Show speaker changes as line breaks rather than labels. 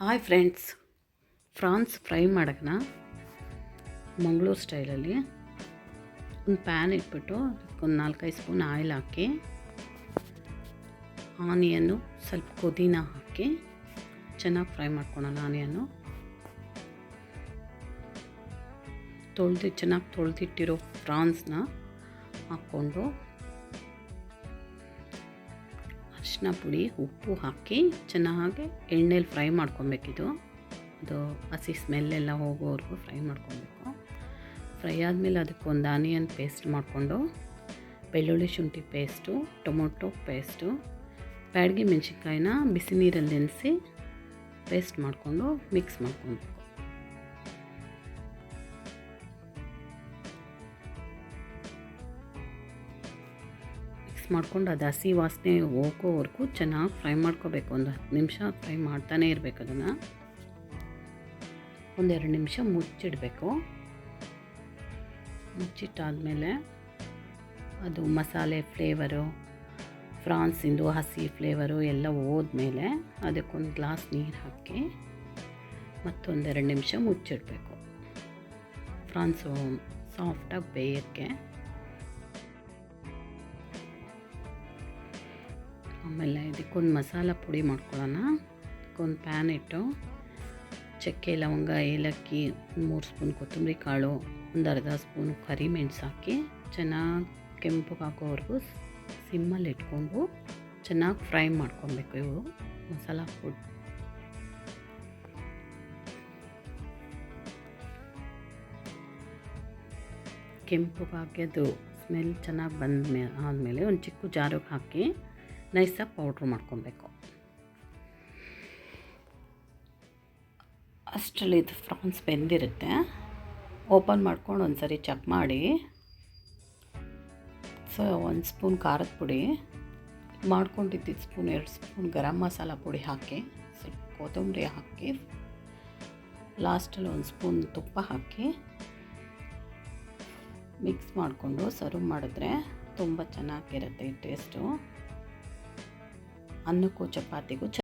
Hi friends French fry ಮಾಡೋಣ ಮಂಗಳೂರು ಸ್ಟೈಲಲ್ಲಿ ಒಂದು ಪ್ಯಾನ್ ಇಟ್ಬಿಟ್ಟು ಅದಕ್ಕೊಂದು ನಾಲ್ಕೈದು ಸ್ಪೂನ್ ಆಯಿಲ್ ಹಾಕಿ, ಆನಿಯನ್ನು ಸ್ವಲ್ಪ ಪುದೀನ ಹಾಕಿ ಚೆನ್ನಾಗಿ ಫ್ರೈ ಮಾಡ್ಕೊಳೋಣ ಆನಿಯನ್ನು. ತೊಳೆದು ಚೆನ್ನಾಗಿ ತೊಳೆದಿಟ್ಟಿರೋ ಫ್ರಾನ್ಸ್ನ ಹಾಕ್ಕೊಂಡು ಅರಿಶಿನ ಪುಡಿ, ಉಪ್ಪು ಹಾಕಿ ಚೆನ್ನಾಗಿ ಎಣ್ಣೆಲಿ ಫ್ರೈ ಮಾಡ್ಕೊಬೇಕಿದು. ಅದು ಹಸಿ ಸ್ಮೆಲ್ಲೆಲ್ಲ ಹೋಗೋವರೆಗೂ ಫ್ರೈ ಮಾಡ್ಕೊಬೇಕು. ಫ್ರೈ ಆದಮೇಲೆ ಅದಕ್ಕೆ ಒಂದು ಆನಿಯನ್ ಪೇಸ್ಟ್ ಮಾಡಿಕೊಂಡು, ಬೆಳ್ಳುಳ್ಳಿ ಶುಂಠಿ ಪೇಸ್ಟು, ಟೊಮೊಟೊ ಪೇಸ್ಟು, ಬ್ಯಾಡಗಿ ಮೆಣಸಿನ್ಕಾಯಿನ ಬಿಸಿ ನೀರಲ್ಲಿ ನೆನೆಸಿ ಪೇಸ್ಟ್ ಮಾಡಿಕೊಂಡು ಮಿಕ್ಸ್ ಮಾಡ್ಕೊಬೇಕು. ಮಿಕ್ಸ್ ಮಾಡ್ಕೊಂಡು ಅದು ಹಸಿ ವಾಸನೆ ಹೋಗೋವರೆಗೂ ಚೆನ್ನಾಗಿ ಫ್ರೈ ಮಾಡ್ಕೋಬೇಕು. ಒಂದು ಹತ್ತು ನಿಮಿಷ ಫ್ರೈ ಮಾಡ್ತಾನೆ ಇರಬೇಕು ಅದನ್ನು. ಒಂದೆರಡು ನಿಮಿಷ ಮುಚ್ಚಿಡಬೇಕು. ಮುಚ್ಚಿಟ್ಟಾದಮೇಲೆ ಅದು ಮಸಾಲೆ ಫ್ಲೇವರು, ಫ್ರಾನ್ಸಿಂದು ಹಸಿ ಫ್ಲೇವರು ಎಲ್ಲ ಹೋದ್ಮೇಲೆ ಅದಕ್ಕೊಂದು ಗ್ಲಾಸ್ ನೀರು ಹಾಕಿ ಮತ್ತೊಂದೆರಡು ನಿಮಿಷ ಮುಚ್ಚಿಡಬೇಕು. ಫ್ರಾನ್ಸು ಸಾಫ್ಟಾಗಿ ಬೇಯೋಕ್ಕೆ ಆಮೇಲೆ ಇದಕ್ಕೊಂದು ಮಸಾಲ ಪುಡಿ ಮಾಡ್ಕೊಳ್ಳೋಣ. ಅದಕ್ಕೊಂದು ಪ್ಯಾನ್ ಇಟ್ಟು ಚಕ್ಕೆ, ಲವಂಗ, ಏಲಕ್ಕಿ, ಮೂರು ಸ್ಪೂನ್ ಕೊತ್ತಂಬರಿ ಕಾಳು, ಒಂದು ಅರ್ಧ ಸ್ಪೂನ್ ಕರಿಮೆಣಸು ಹಾಕಿ ಚೆನ್ನಾಗಿ ಕೆಂಪು ಹಾಕೋವರೆಗೂ ಸಿಮ್ಮಲ್ಲಿ ಇಟ್ಕೊಂಡು ಚೆನ್ನಾಗಿ ಫ್ರೈ ಮಾಡ್ಕೊಬೇಕು ಇವು ಮಸಾಲ ಫುಡ್ ಕೆಂಪು ಹಾಕಿ ಅದು ಸ್ಮೆಲ್ ಚೆನ್ನಾಗಿ ಬಂದ ಮೇಲೆ ಆದಮೇಲೆ ಒಂದು ಚಿಕ್ಕ ಜಾರಿಗೆ ಹಾಕಿ ನೈಸಾಗಿ ಪೌಡ್ರ್ ಮಾಡ್ಕೊಬೇಕು. ಅಷ್ಟರಲ್ಲಿ ಇದು ಫ್ರಾನ್ಸ್ ಬೆಂದಿರುತ್ತೆ. ಓಪನ್ ಮಾಡ್ಕೊಂಡು ಒಂದು ಸರಿ ಚೆಕ್ ಮಾಡಿ. ಸೊ, ಒಂದು ಸ್ಪೂನ್ ಖಾರದ ಪುಡಿ ಮಾಡ್ಕೊಂಡಿದ್ದಿದ್ದು ಸ್ಪೂನ್, ಎರಡು ಸ್ಪೂನ್ ಗರಂ ಮಸಾಲ ಪುಡಿ ಹಾಕಿ, ಸ್ವಲ್ಪ ಕೊತ್ತಂಬರಿ ಹಾಕಿ, ಲಾಸ್ಟಲ್ಲಿ ಒಂದು ಸ್ಪೂನ್ ತುಪ್ಪ ಹಾಕಿ, ಮಿಕ್ಸ್ ಮಾಡಿಕೊಂಡು ಸರ್ವ್ ಮಾಡಿದ್ರೆ ತುಂಬ ಚೆನ್ನಾಗಿರುತ್ತೆ ಈ ಟೇಸ್ಟು. ಅನ್ನಕ್ಕೂ ಚಪಾತಿಗೂ